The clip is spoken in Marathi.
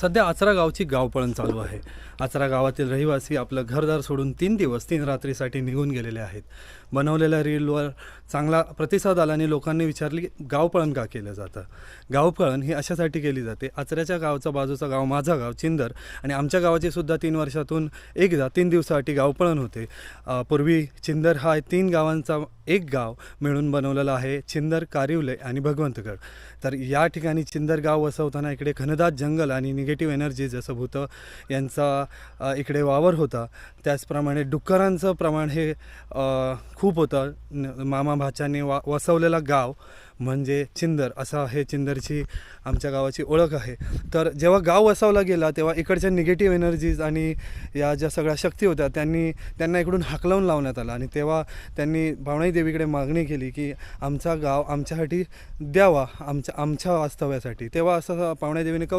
सध्या आचरा गावची गावपळण चालू आहे. आचरा गावातील रहिवासी आपलं घरदार सोडून तीन दिवस तीन रात्रीसाठी निघून गेलेले आहेत. बनवलेल्या रीलवर चांगला प्रतिसाद आला आणि लोकांनी विचारली की गावपळण का केलं जातं? गावपळण ही अशासाठी केली जाते. आचऱ्याच्या गावचा बाजूचा गाव माझा गाव चिंदर आणि आमच्या गावाची सुद्धा तीन वर्षातून एकदा तीन दिवसासाठी गावपळण होते. पूर्वी चिंदर हा तीन गावांचा एक गाव मिळून बनवलेलं आहे चिंदर कारिवले आणि भगवंतगड. तर या ठिकाणी चिंदर गाव वसवताना इकडे घनदाट जंगल आणि निगेटिव्ह एनर्जी जसं भूतं यांचा इकडे वावर होता. त्याचप्रमाणे डुक्करांचं प्रमाण हे खूप होतं. मामा भाच्याने वा वसवलेला गाव म्हणजे चिंदर. असा हे चिंदरची आमच्या गावाची ओळख आहे. तर जेव्हा गाव वसावला गेला तेव्हा इकडच्या निगेटिव्ह एनर्जीज आणि या ज्या सगळ्या शक्ती होत्या त्यांनी त्यांना इकडून हाकलवून लावण्यात आला. आणि तेव्हा त्यांनी भावणाई देवीकडे मागणी केली की आमचा गाव आमच्यासाठी द्यावा आमच्या आमच्या वास्तव्यासाठी. तेव्हा असं पावणाई देवीने कौल